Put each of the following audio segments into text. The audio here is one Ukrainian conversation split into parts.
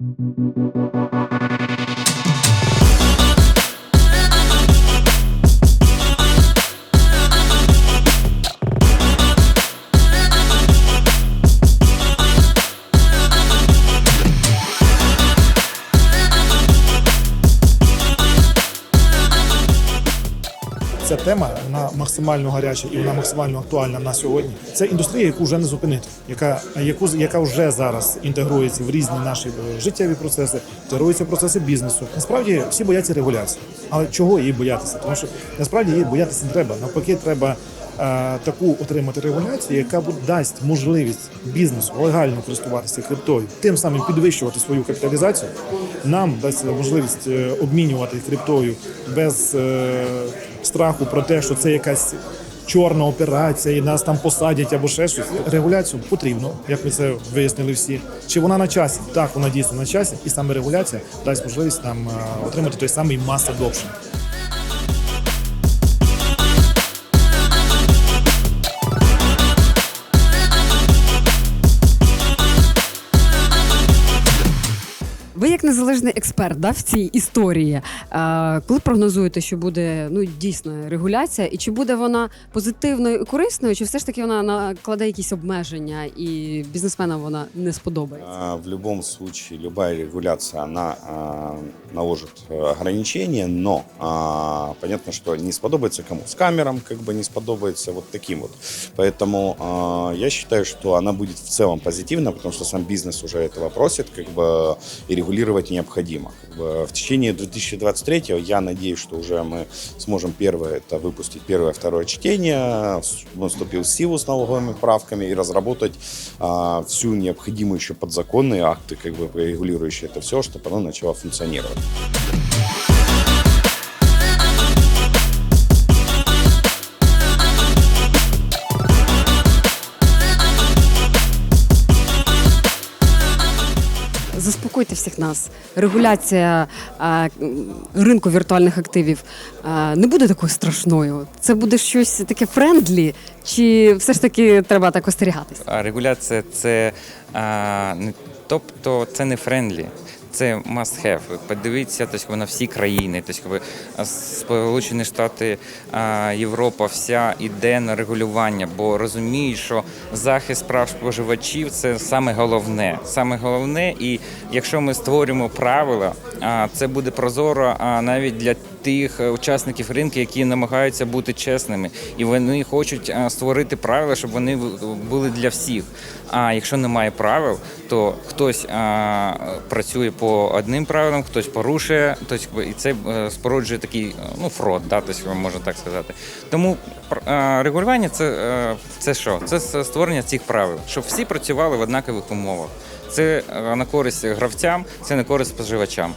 you. Ця тема вона максимально гаряча і вона максимально актуальна на сьогодні. Це індустрія, яку вже не зупинити, яка яку яка вже зараз інтегрується в різні наші е, життєві процеси, інтегрується в процеси бізнесу. Насправді всі бояться регуляції, але чого її боятися? Тому що насправді її боятися не треба. Навпаки, треба. Е, Таку отримати регуляцію, яка дасть можливість бізнесу легально користуватися криптою, тим самим підвищувати свою капіталізацію. Нам дасть можливість е, обмінювати криптою без е, страху про те, що це якась чорна операція, і нас там посадять або ще щось. Регуляцію потрібно, як ми це вияснили всі. Чи вона на часі? Так, вона дійсно на часі, і саме регуляція дасть можливість нам отримати той самий mass adoption. Ви як незалежний експерт да, в цій історії, е, коли прогнозуєте, що буде ну дійсно регуляція, і чи буде вона позитивною і корисною, чи все ж таки вона накладе якісь обмеження, і бізнесменам вона не сподобається? А, В любом случае, любая регуляция, она а, наложит э, ограничения, но а, понятно, что не сподобается кому. С камерам как бы не сподобается вот таким вот. Поэтому а, я считаю, что она будет в целом позитивна, потому что сам бизнес уже этого просит, как бы и регулировать необходимо. Как бы в течение 2023 я надеюсь, что уже мы сможем первое это выпустить первое, второе чтение, с- он вступил в силу с налоговыми правками и разработать а, всю необходимую еще подзаконные акты, как бы регулирующие это все, чтобы оно начало функционировать. Заспокойте всіх нас. Регуляція а, ринку віртуальних активів а, не буде такою страшною. Це буде щось таке френдлі, чи все ж таки треба так остерігатися? А регуляція це а, не тобто це не френдлі. Це must have. Подивіться, тобто, на всі країни. Тобто, Сполучені Штати, Європа, вся іде на регулювання, бо розуміють, що захист прав споживачів це саме головне. Саме головне, і якщо ми створюємо правила, це буде прозоро навіть для тих е, учасників ринку, які намагаються бути чесними, і вони хочуть створити правила, щоб вони були для всіх. А якщо немає правил, то хтось а, працює по одним правилам, хтось порушує, тобто, і це е, споруджує такий е, ну фрод, да, тобто, можна так сказати. Тому а, регулювання це, е, це що? Це створення цих правил, щоб всі працювали в однакових умовах. Це е, на користь гравцям, це на користь споживачам.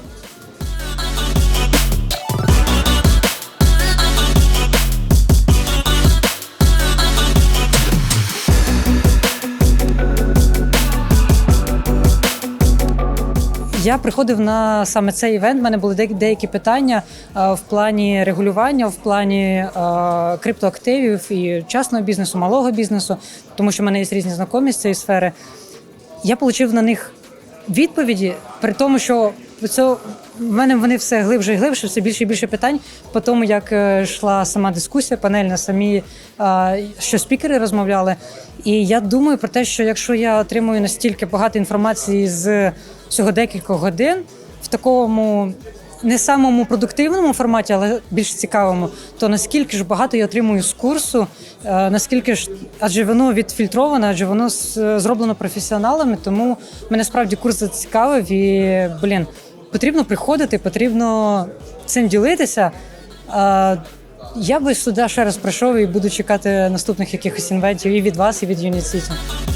Я приходив на саме цей івент. У мене були деякі питання е, в плані регулювання, в плані е, криптоактивів і частного бізнесу, малого бізнесу, тому що в мене є різні знайомі з цієї сфери. Я отримав на них відповіді, при тому, що це в мене вони все глибше і глибше, все більше і більше питань. По тому, як е, йшла сама дискусія, панельна, самі е, що спікери розмовляли. І я думаю про те, що якщо я отримую настільки багато інформації з всього декількох годин в такому не самому продуктивному форматі, але більш цікавому, то наскільки ж багато я отримую з курсу, е, наскільки ж адже воно відфільтроване, адже воно зроблено професіоналами, тому мене справді курс зацікавив і блін, потрібно приходити, потрібно цим ділитися. Я би сюди ще раз прийшов і буду чекати наступних якихось інвентів і від вас, і від Unit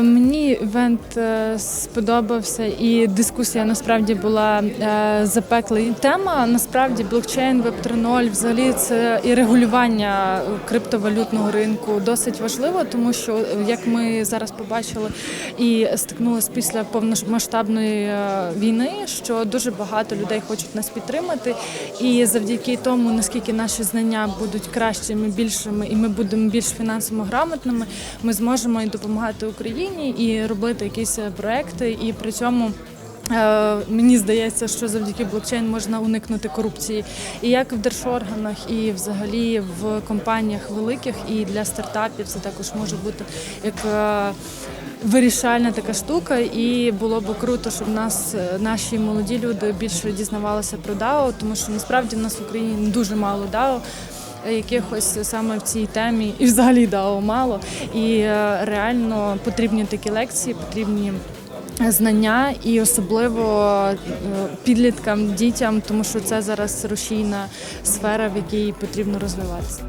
Мені івент е, сподобався, і дискусія насправді була е, запекла. І тема насправді блокчейн, веб 3.0, взагалі це і регулювання криптовалютного ринку досить важливо, тому що е, як ми зараз побачили і стикнулися після повномасштабної війни, що дуже багато людей хочуть нас підтримати, і завдяки тому, наскільки наші знання будуть кращими, більшими, і ми будемо більш фінансово грамотними, ми зможемо і допомагати Україні і робити якісь е, проекти, і при цьому. е, Мені здається, що завдяки блокчейн можна уникнути корупції і як в держорганах, і взагалі в компаніях великих, і для стартапів це також може бути як е, вирішальна така штука. І було б круто, щоб нас наші молоді люди більше дізнавалися про DAO, тому що насправді в нас в Україні дуже мало DAO якихось саме в цій темі, і взагалі дао мало. І е, реально потрібні такі лекції, потрібні. Знання і особливо е, підліткам, дітям, тому що це зараз рушійна сфера, в якій потрібно розвиватися.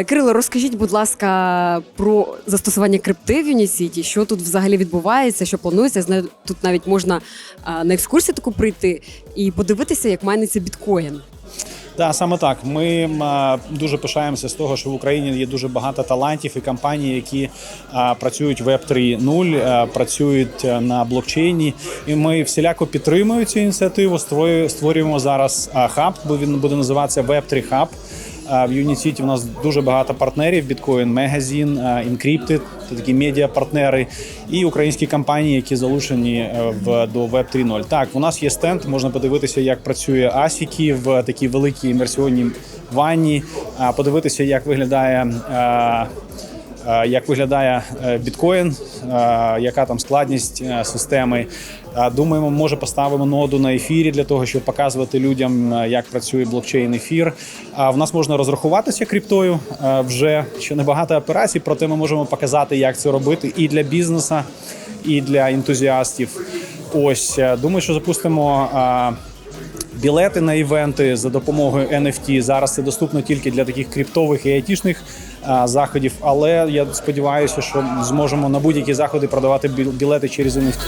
Е, Кирило, розкажіть, будь ласка, про застосування крипти в Юнісіті, що тут взагалі відбувається, що планується. Знаю, тут навіть можна на екскурсію таку прийти і подивитися, як майниться біткоін. Так, саме так. Ми а, дуже пишаємося з того, що в Україні є дуже багато талантів і компаній, які працюють в Web 3.0, працюють на блокчейні. І ми всіляко підтримуємо цю ініціативу. створюємо- зараз хаб, бо він буде називатися Web 3 Hub. В Unisity у нас дуже багато партнерів: Bitcoin Magazine, Encrypted, це такі медіа-партнери, і українські компанії, які залучені е, в до Web 3.0. Так, у нас є стенд, можна подивитися, як працює Асіки в такій великій імерсіонній ванні, подивитися, як виглядає. Е, Як виглядає е, біткоін, е, яка там складність системи? Думаємо, може поставимо ноду на ефірі для того, щоб показувати людям, як працює блокчейн ефір. А в нас можна розрахуватися криптою вже ще небагато операцій, проте ми можемо показати, як це робити і для бізнесу, і для ентузіастів. Ось думаю, що запустимо. Білети на івенти за допомогою NFT. Зараз це доступно тільки для таких криптових і айтішних заходів. Але я сподіваюся, що зможемо на будь-які заходи продавати біл- білети через NFT.